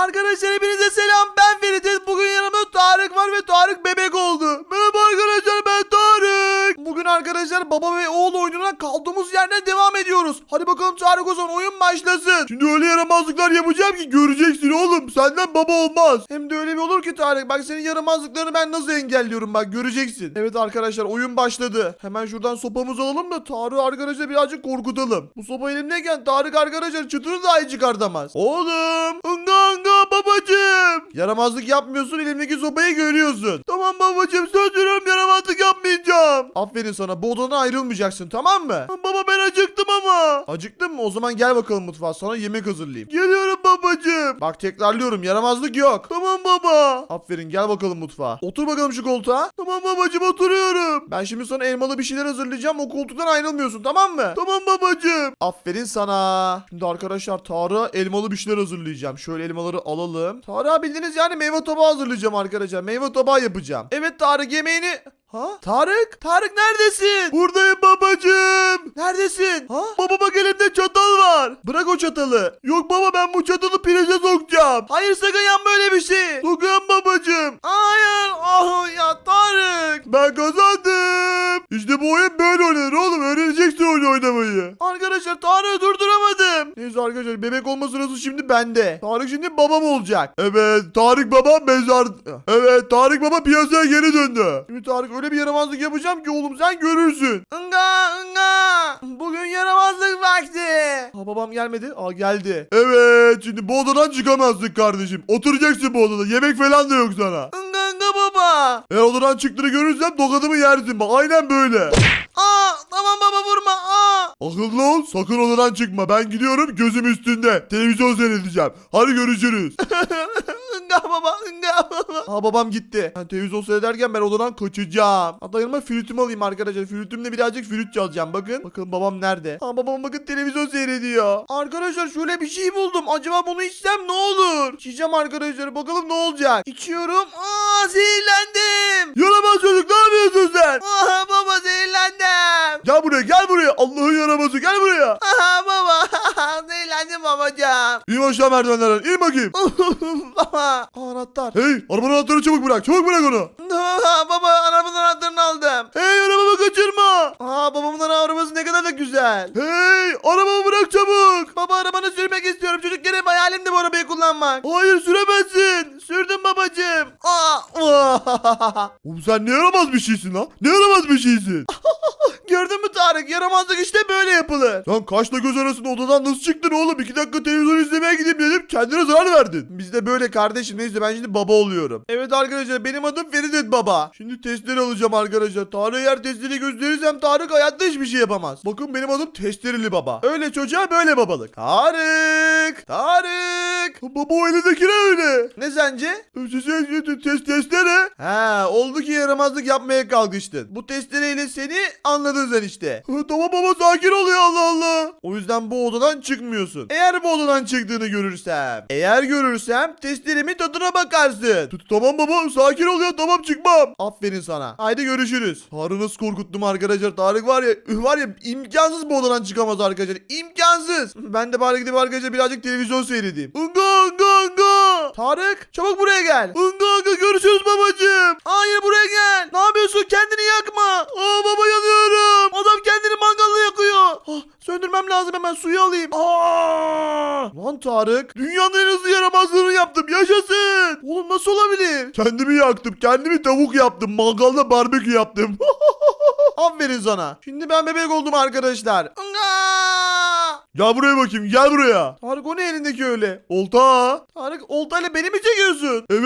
Arkadaşlar hepinize Tarık o zaman oyun başlasın. Şimdi öyle yaramazlıklar yapacağım ki göreceksin oğlum. Senden baba olmaz. Hem de öyle bir olur ki Tarık. Bak senin yaramazlıklarını ben nasıl engelliyorum bak göreceksin. Evet arkadaşlar oyun başladı. Hemen şuradan sopamızı alalım da Tarık'ı arkadaşlar birazcık korkutalım. Bu sopa elimdeyken Tarık arkadaşlar çıtırı dahi çıkartamaz. Oğlum. Hınga hınga. Yaramazlık yapmıyorsun elimdeki sopayı görüyorsun. Tamam babacım söz veriyorum yaramazlık yapmayacağım. Aferin sana bu odadan ayrılmayacaksın tamam mı? Baba ben acıktım ama. Acıktın mı? O zaman gel bakalım mutfağa sana yemek hazırlayayım. Geliyorum babacım. Bak tekrarlıyorum yaramazlık yok. Tamam baba. Aferin gel bakalım mutfağa. Otur bakalım şu koltuğa. Tamam babacım oturuyorum. Ben şimdi sana elmalı bir şeyler hazırlayacağım. O koltuktan ayrılmıyorsun tamam mı? Tamam babacım. Aferin sana. Şimdi arkadaşlar Tarık'a elmalı bir şeyler hazırlayacağım. Şöyle elmaları alalım. Tarık'a bildiğiniz yani meyve tabağı hazırlayacağım arkadaşlar. Meyve tabağı yapacağım. Evet Tarık yemeğini... Ha? Tarık? Tarık neredesin? Buradayım babacığım. Neredesin? Ha? Baba bak elimde çatal var. Bırak o çatalı. Yok baba ben bu çatalı prize sokacağım. Hayır sakın yapma böyle bir şey. Sokacağım babacığım. Hayır. Ah ya Tarık. Ben kazandım. İşte bu oyun böyle oynanır oğlum. Öğreneceksin. Arkadaşlar Tarık'ı durduramadım. Neyse arkadaşlar bebek olma sırası şimdi bende. Tarık şimdi babam olacak. Evet Tarık baba mezar... Evet Tarık baba piyasaya geri döndü. Şimdi Tarık öyle bir yaramazlık yapacağım ki oğlum sen görürsün. Inga ınga. Bugün yaramazlık vakti. Ha babam gelmedi. Aa geldi. Evet şimdi bu odadan çıkamazsın kardeşim. Oturacaksın bu odada. Yemek falan da yok sana. Inga ınga baba. Eğer odadan çıktığını görürsem tokadımı yersin. Bak aynen böyle. Aa tamam baba vurma. Aa. Akıllı ol sakın odadan çıkma. Ben gidiyorum gözüm üstünde. Televizyon seyredeceğim. Hadi görüşürüz. Inga baba, Inga baba. Ha babam gitti. Ben televizyon seyrederken ben odadan kaçacağım. Hatta yanıma flütümü alayım arkadaşlar. Flütümle birazcık flüt çalacağım. Bakın. Bakın babam nerede? Ha babam bakın televizyon seyrediyor. Arkadaşlar şöyle bir şey buldum. Acaba bunu içsem ne olur? İçeceğim arkadaşlar. Bakalım ne olacak? İçiyorum. Aa zehirlendim. Yaramaz çocuk ne yapıyorsun sen? Aa baba zehirlendim. Gel buraya gel buraya. Allah'ın yaramazı gel buraya. Aha baba. zehirlendim babacığım. İn aşağı merdivenlerden. İn bakayım. baba. Anahtar. Hey arabanın anahtarını çabuk bırak. Çabuk bırak onu. baba arabanın anahtarını aldım. Hey arabamı kaçırma. Aa babamın arabası ne kadar da güzel. Hey arabamı bırak çabuk. Baba arabanı sürmek istiyorum. Çocukken hep hayalimdi bu arabayı kullanmak. Hayır süremezsin. Sürdüm babacığım. Aa. Oğlum sen ne yaramaz bir şeysin lan. Ne yaramaz bir şeysin. Gördün mü Tarık? Yaramazlık işte böyle yapılır. Sen kaşla göz arasında odadan nasıl çıktın oğlum? İki dakika televizyon izlemeye gideyim dedim. Kendine zarar verdin. Biz de böyle kardeşim. Neyse ben şimdi baba oluyorum. Evet arkadaşlar benim adım Feridet Baba. Şimdi testleri alacağım arkadaşlar. Tarık eğer testleri gösterirsem Tarık hayatta hiçbir şey yapamaz. Bakın benim adım testereli baba. Öyle çocuğa böyle babalık. Tarık! Tarık! Baba o elindeki ne öyle? Ne sence? Test testere. Ha oldu ki yaramazlık yapmaya kalkıştın. Bu testereyle seni anladın sen işte. tamam baba sakin ol ya Allah Allah. O yüzden bu odadan çıkmıyorsun. Eğer bu odadan çıktığını görürsem. Eğer görürsem testlerimin tadına bakarsın. Tamam baba sakin ol ya tamam çıkmam. Aferin sana. Haydi görüşürüz. Tarık'ı nasıl korkuttum arkadaşlar. Tarık var ya var ya imkansız bu odadan çıkamaz arkadaşlar. İmkansız. Ben de bari gidip arkadaşlar birazcık televizyon seyredeyim. Unga unga unga. Tarık çabuk buraya gel. Unga unga görüşürüz babacığım. Hayır buraya gel. Ne yapıyorsun kendini yakma. Aa baba yanıyorum. Söndürmem lazım hemen suyu alayım. Aa! Lan Tarık dünyanın en hızlı yaramazlığını yaptım yaşasın. Oğlum nasıl olabilir? Kendimi yaktım kendimi tavuk yaptım mangalda barbekü yaptım. Aferin sana. Şimdi ben bebek oldum arkadaşlar. Gel buraya bakayım gel buraya. Tarık o ne elindeki öyle? Olta. Tarık oltayla beni mi çekiyorsun? Evet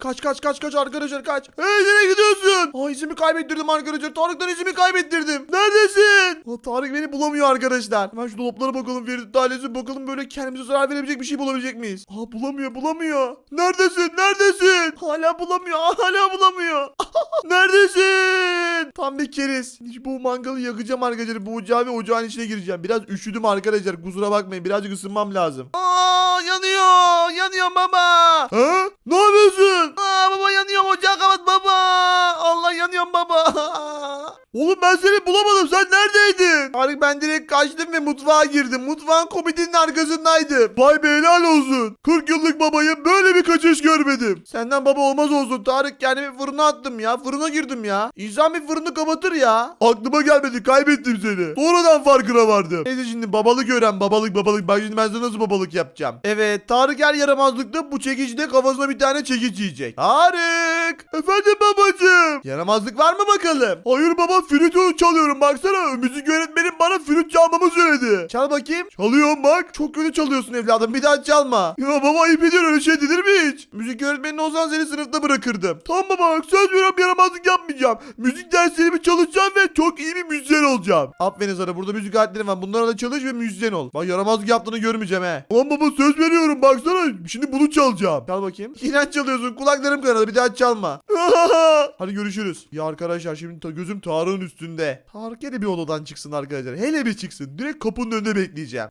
kaç kaç kaç kaç arkadaşlar kaç. Hey nereye gidiyorsun? Aa izimi kaybettirdim arkadaşlar. Tarık'tan izimi kaybettirdim. Neredesin? Aa, Tarık beni bulamıyor arkadaşlar. Hemen şu dolaplara bakalım. Ferit ailesi bakalım böyle kendimize zarar verebilecek bir şey bulabilecek miyiz? Aa bulamıyor bulamıyor. Neredesin? Neredesin? Hala bulamıyor. Hala bulamıyor. Neredesin? Tam bir keriz. Bu mangalı yakacağım arkadaşlar. Bu ocağı ve ocağın içine gireceğim. Biraz üşüdüm arkadaşlar. Kusura bakmayın. Birazcık ısınmam lazım. Aa yanıyor. Yanıyor baba. Ha? Ne Oğlum ben seni bulamadım. Sen neredeydin? Tarık ben direkt kaçtım ve mutfağa girdim. Mutfağın komodinin arkasındaydım. Vay be olsun. 40 yıllık babayım böyle bir kaçış görmedim. Senden baba olmaz olsun Tarık. Kendimi fırına attım ya. Fırına girdim ya. İnsan bir fırını kapatır ya. Aklıma gelmedi. Kaybettim seni. Sonradan farkına vardım. Neyse şimdi babalık öğren. Babalık babalık. Bak şimdi ben nasıl babalık yapacağım. Evet Tarık her yaramazlıkta bu çekicide kafasına bir tane çekiç yiyecek. Tarık. Efendim babacığım. Yaramazlık var mı bakalım? Hayır baba flütü çalıyorum baksana. Müzik öğretmenim bana flüt çalmamı söyledi. Çal bakayım. Çalıyorum bak. Çok kötü çalıyorsun evladım. Bir daha çalma. Ya baba ayıp ediyor öyle şey denir mi hiç? Müzik olsan seni sınıfta bırakırdım. Tamam bak söz veriyorum yaramazlık yapmayacağım. Müzik derslerimi çalışacağım ve çok iyi bir müzisyen olacağım. Aferin sana burada müzik aletleri var. Bunlara da çalış ve müzisyen ol. Bak yaramazlık yaptığını görmeyeceğim he. Tamam baba söz veriyorum baksana. Şimdi bunu çalacağım. Çal bakayım. İğrenç çalıyorsun. Kulaklarım kanadı. Bir daha çalma. Hadi görüşürüz. Ya arkadaşlar şimdi ta- gözüm Tarık'ın üstünde. Tarık hele bir odadan çıksın arkadaşlar. Hele bir çıksın. Direkt kapının önünde bekleyeceğim.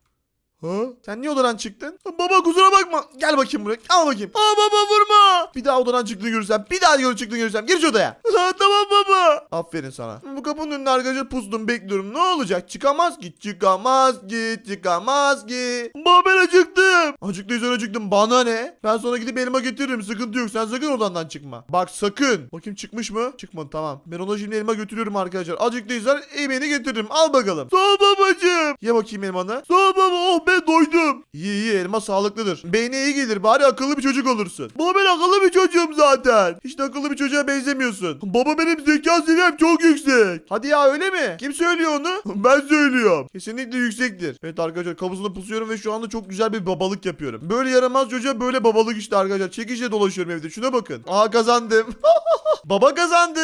Ha? Sen niye odadan çıktın? Baba kusura bakma. Gel bakayım buraya. Al bakayım. Aa baba vurma. Bir daha odadan çıktığını görürsem. Bir daha gör çıktığını görürsem. Gir şu odaya. Ha, tamam baba. Aferin sana. Bu kapının önünde arkadaşlar pustum bekliyorum. Ne olacak? Çıkamaz ki. Çıkamaz ki. Çıkamaz ki. Baba ben acıktım. Acıktıysan acıktım. Bana ne? Ben sonra gidip elma getiririm. Sıkıntı yok. Sen sakın odandan çıkma. Bak sakın. Bakayım çıkmış mı? Çıkmadı tamam. Ben ona şimdi elma götürüyorum arkadaşlar. Acıktıysan yemeğini getiririm. Al bakalım. Sağ ol babacığım. Ye bakayım elmanı. Sağ baba. Oh ben doydum. İyi iyi elma sağlıklıdır. Beyne iyi gelir. Bari akıllı bir çocuk olursun. Baba ben akıllı bir çocuğum zaten. Hiç de akıllı bir çocuğa benzemiyorsun. Baba benim zeka seviyem çok yüksek. Hadi ya öyle mi? Kim söylüyor onu? ben söylüyorum. Kesinlikle yüksektir. Evet arkadaşlar kapısında pusuyorum ve şu anda çok güzel bir babalık yapıyorum. Böyle yaramaz çocuğa böyle babalık işte arkadaşlar. Çekişle dolaşıyorum evde. Şuna bakın. Aha kazandım. Baba kazandı.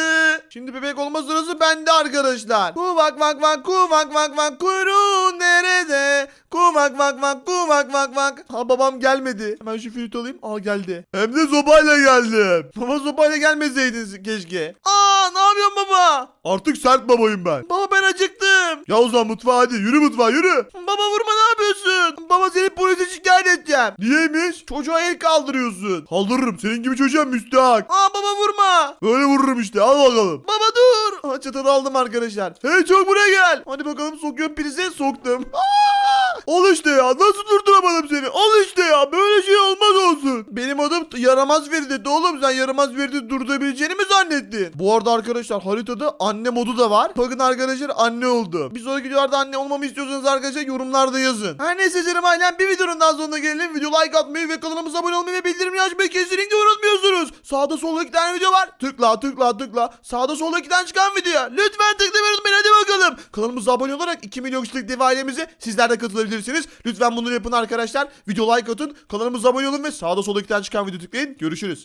Şimdi bebek olma sırası bende arkadaşlar. Kuvak vak vak kuvak vak vak kuyruğun nerede? Kuvak vak vak kuvak vak vak. Ha babam gelmedi. Hemen şu flüt alayım. Aa geldi. Hem de sobayla geldim. Baba sobayla gelmeseydiniz keşke. Aa ne yapıyorsun baba? Artık sert babayım ben. Baba ben acıktım. Ya o zaman mutfağa hadi yürü mutfağa yürü. Baba vurma ne yapıyorsun? Baba seni polise şikayet edeceğim. Niyeymiş? Çocuğa el kaldırıyorsun. Kaldırırım senin gibi çocuğa müstahak. Aa baba vurma. Böyle vururum işte al bakalım. Baba dur. Aa, çatalı aldım arkadaşlar. Hey çok buraya gel. Hadi bakalım sokuyorum prize soktum. Aa! Al işte ya nasıl durduramadım seni? Al işte ya böyle şey olmaz olsun. Benim adım yaramaz Feride oğlum sen yaramaz Feride durdurabileceğini mi zannettin? Bu arada arkadaşlar haritada anne modu da var. Bakın arkadaşlar anne oldu. Bir sonraki videolarda anne olmamı istiyorsanız arkadaşlar yorumlarda yazın. Her neyse canım ailem bir videonun daha sonuna gelelim. Video like atmayı ve kanalımıza abone olmayı ve bildirimleri açmayı kesinlikle unutmuyorsunuz. Sağda solda iki tane video var. Tıkla tıkla tıkla. Sağda solda iki tane çıkan video. Lütfen tıklamayı unutmayın hadi bakalım. Kanalımıza abone olarak 2 milyon kişilik dev ailemize sizler de katılabilirsiniz. Lütfen bunu yapın arkadaşlar. Video like atın. Kanalımıza abone olun ve sağda solda iki tane çıkan video tıklayın. Görüşürüz.